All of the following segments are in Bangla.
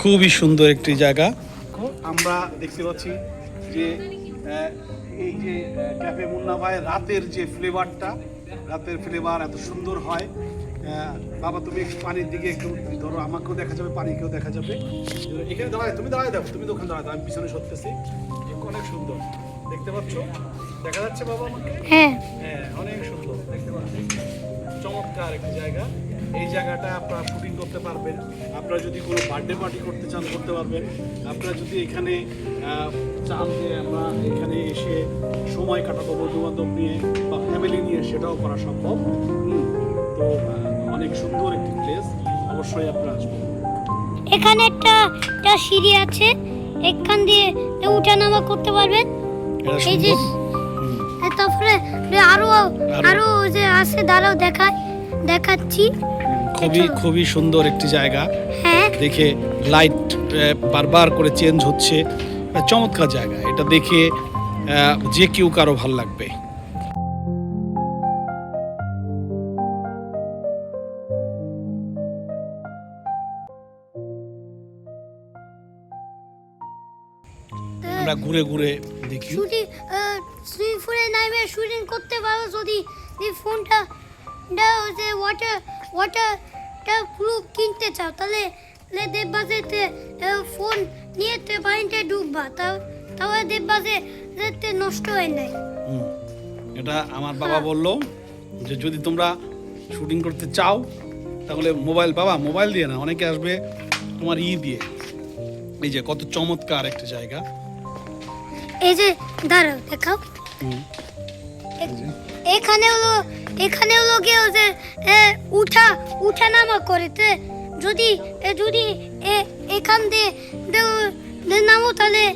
খুবই সুন্দর একটি জায়গা। আমরা দেখতে পাচ্ছি যে এই যে ক্যাফে মুন্না ভাই রাতের যে ফ্লেভারটা রাতের ফ্লেভার এত সুন্দর হয়। বাবা তুমি একটু পানির দিকে একটু ধরো আমাকেও দেখা যাবে পানিকেও দেখা যাবে। এখানে দাঁড়ায় তুমি দাঁড়ায় দেখো তুমি তো ওখানে দাঁড়ায় দাও, আমি পিছনে সরতেছি। অনেক সুন্দর। দেখতে পাচ্ছ? দেখা যাচ্ছে বাবা আমাকে? হ্যাঁ। হ্যাঁ অনেক সুন্দর। দেখতে পাচ্ছেন চমৎকার একটি জায়গা। এই জায়গাটা আপনারা শুটিং করতে পারবেন। আপনারা যদি কোনো বার্থডে পার্টি করতে চান করতে পারবেন। আপনারা যদি এখানে চান যে আমরা এখানে এসে সময় কাটাবো বন্ধু বান্ধব নিয়ে বা ফ্যামিলি নিয়ে সেটাও করা সম্ভব। তো অনেক সুন্দর একটি প্লেস অবশ্যই আপনারা আসবেন। এখানে একটা একটা সিঁড়ি আছে। এখান দিয়ে উঠানামা করতে পারবেন। এই যে তারপরে আরও আরও। যে আছে দাঁড়াও দেখায় দেখাচ্ছি। খুবই খুবই সুন্দর একটি জায়গা। হ্যাঁ। দেখে লাইট বারবার করে চেঞ্জ হচ্ছে। চমৎকার জায়গা। এটা দেখে যে কেউ কারও ভালো লাগবে। আমরা ঘুরে ঘুরে দেখি। শুটিং সুইমিং পুলে নামে শুটিং করতে পারো যদি। ফোনটা ওয়াটার ওয়াটারটা প্রুফ কিনতে চাও তাহলে দেখবা যে ফোন নিয়ে তে পানিতে ডুববা তাও তাহলে দেখবা যে যে তে নষ্ট হয় নাই। এটা আমার বাবা বলল যে যদি তোমরা শুটিং করতে চাও তাহলে মোবাইল বাবা মোবাইল দিয়ে না অনেকে আসবে তোমার ই দিয়ে। এই যে কত চমৎকার একটা জায়গা। এই যে দাঁড়াও দেখাও। এখানে হলো এখানে হলো গিয়ে যে এ, উঠা উঠা নামা করে যদি যদি এখান দিয়ে নামো তাহলে।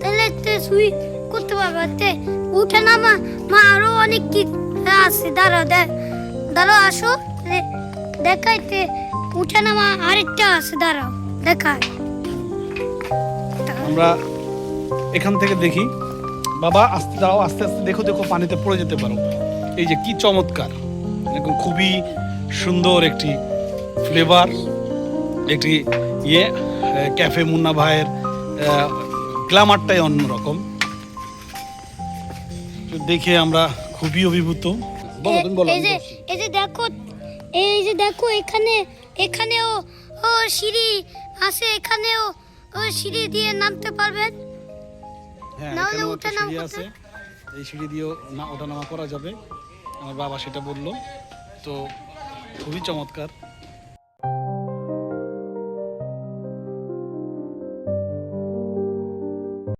তাহলে সুই করতে পারবে। তে উঠা নামা মা আরও অনেক কি আছে। দাঁড়াও দে- দাঁড়াও আসো। দেখাইতে উঠা নামা আরেকটা আছে দাঁড়াও দেখায় আমরা এখান থেকে দেখি। বাবা আস্তে দাও আস্তে আস্তে দেখো দেখো পানিতে পড়ে যেতে পারো। এই যে কি চমৎকার। এরকম খুবই সুন্দর একটি ফ্লেভার একটি ইয়ে ক্যাফে মুন্না ভাইয়ের গ্ল্যামারটাই অন্যরকম। দেখে আমরা খুবই অভিভূত। এই যে এই যে দেখো এই যে দেখো এখানে এখানেও ও সিঁড়ি আছে এখানেও ও সিঁড়ি দিয়ে নামতে পারবেন। হ্যাঁ আছে। এই সিঁড়ি দিয়েও না ওঠানামা করা যাবে। আমার বাবা সেটা বলল। তো খুবই চমৎকার।